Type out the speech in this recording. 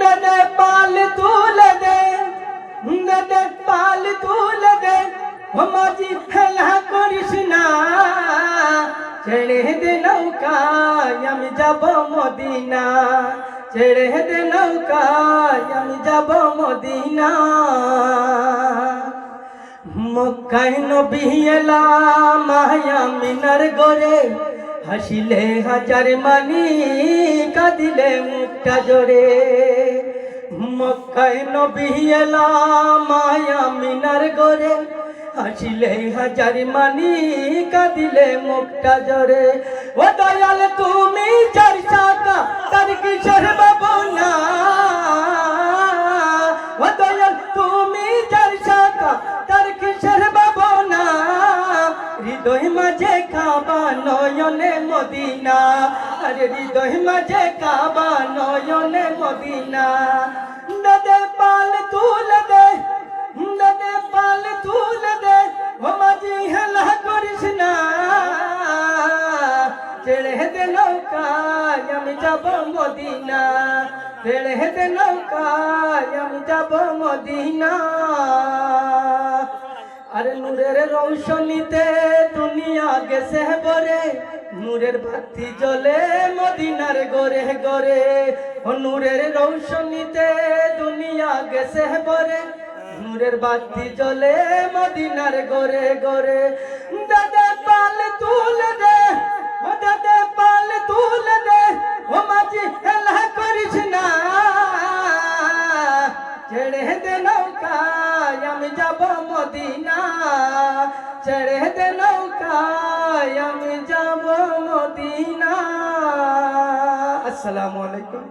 দাদা পাল তুলে দে দাদা পাল তুলে দে। মাঝি খেলা করিস না। ছেড়ে দে নৌকায়, আমি যাব মদিনা। দে নৌকায়, আমি যাব মদিনা। মক্কায় নবী এলা মায়া মিনার গোরে হাসিলে হাজার মানি, কাঁদিলে মুখটা জোরে। মক্কায় নবী এলা মায়া মিনার গরে হাসিলে হাজার মানি, কাঁদিলে মুখটা জোরে। ও দয়াল, তুমি চার চাকা, তার কিশোর বাবনা ও নয়নে মদিনা। আরে হৃদয় মাঝে কাবা, নয়নে মদিনা। দাদে পাল তুলে দে দাদে পাল তুলে দে, ও মাঝি হেলা করিস না। ছেড়ে দে নৌকায়, আমি যাব মদিনা। ছেড়ে দে নৌকায়, আমি যাব মদিনা। আরে নূরের রৌশনীতে গেছে বরে, নূরের বাতি জ্বলে মদিনার গরে গরে ও নূরের রৌশনীতে দুনিয়া গেছে বরে, নূরের বাতি জ্বলে মদিনার গরে গরে দাদা পাল তুলে দে, ও দাদা পাল তুলে দে, ও মাঝি হেলা করিস না। ছেড়ে দে নৌকায়, আমি যাব মদিনা। ছেড়ে দে আসসালামু আলাইকুম।